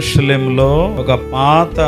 ఎరుషలేంలో ఒక పాత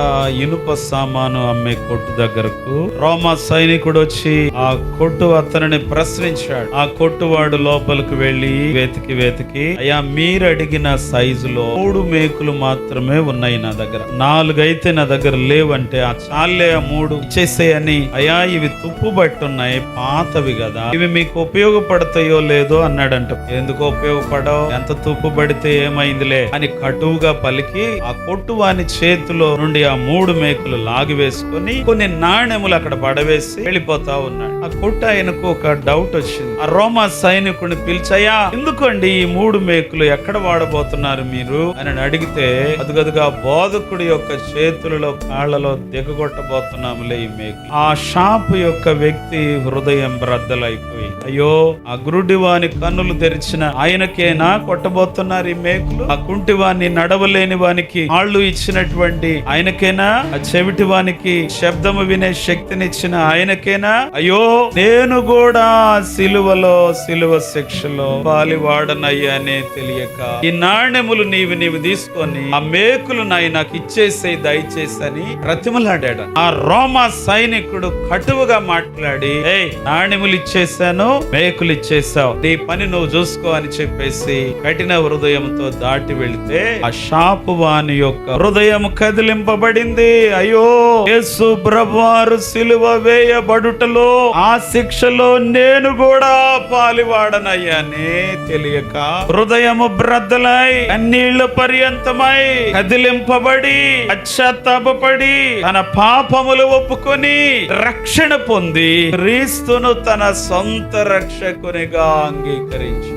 ఇనుప సామాను అమ్మే కొట్టు దగ్గరకు రోమా సైనికుడు వచ్చి ఆ కొట్టు అతనిని ప్రశ్నించాడు. ఆ కొట్టువాడు లోపలికి వెళ్ళి వెతికి వెతికి అయ్యా మీరు అడిగిన సైజులో మూడు మేకులు మాత్రమే ఉన్నాయి నా దగ్గర. నాలుగైతే నా దగ్గర లేవంటే ఆ చాలే ఆ మూడు ఇచ్చేసేయని అయ్యా ఇవి తుప్పు పట్టున్నాయి పాతవి కదా. ఇవి మీకు ఉపయోగపడతాయో లేదో అన్నాడంట. ఎందుకు ఉపయోగపడవు? ఎంత తుప్పు పడితే ఏమైందిలే? అని కటువుగా పలికి ఆ కొట్టు వాని చేతిలో నుండి ఆ మూడు మేకులు లాగివేసుకొని కొన్ని నాణ్యములు అక్కడ పడవేసి వెళ్ళిపోతా ఉన్నాడు. ఆ కొట్టు ఆయనకు ఒక డౌట్ వచ్చింది. ఆ రోమా సైనికుడిని పిలిచయ్యా ఎందుకండి ఈ మూడు మేకులు ఎక్కడ వాడబోతున్నారు మీరు? అని అడిగితే అదుగదుగా బోధకుడి యొక్క చేతులలో కాళ్ళలో దిగగొట్టబోతున్నాములే ఈ మేకు. ఆ షాపు యొక్క వ్యక్తి హృదయం బ్రద్దలైపోయి అయ్యో ఆ గురుడివాని కన్నులు తెరిచిన ఆయనకేనా కొట్టబోతున్నారు ఈ మేకులు? ఆ కుంటివాన్ని నడవలేని వానికి ఆళ్ళు ఇచ్చినటువంటి ఆయనకేనా? ఆ చెవిటి వానికి శబ్దము వినే శక్తినిచ్చిన ఆయనకేనా? అయ్యో నేను కూడా సిలువలో సిలువ శిక్షలో పాలివాడనయ్యానే తెలియక ఈ నాణ్యములు నీవి నీవు తీసుకొని ఆ మేకులు నాయి నాకు ఇచ్చేసే దయచేసి అని బ్రతిమలాడాడు. ఆ రోమా సైనికుడు కటువుగా మాట్లాడి ఏ నాణ్యములు ఇచ్చేసాను మేకులు ఇచ్చేసావు నీ పని నువ్వు చూసుకో అని చెప్పేసి కఠిన హృదయంతో దాటి వెళితే ఆ షాపు వాని యొక్క హృదయం కదిలింపబడింది. అయ్యో యేసు ప్రభువారు సిలువ వేయబడుటలో ఆ శిక్షలో నేను కూడా పాలివాడనయ్యానే తెలియక హృదయము బ్రద్దలై అన్నీళ్ళ పర్యంతమై కదిలింపబడి పశ్చాత్తాపడి తన పాపములు ఒప్పుకొని రక్షణ పొంది క్రీస్తును తన సొంత రక్షకునిగా అంగీకరించి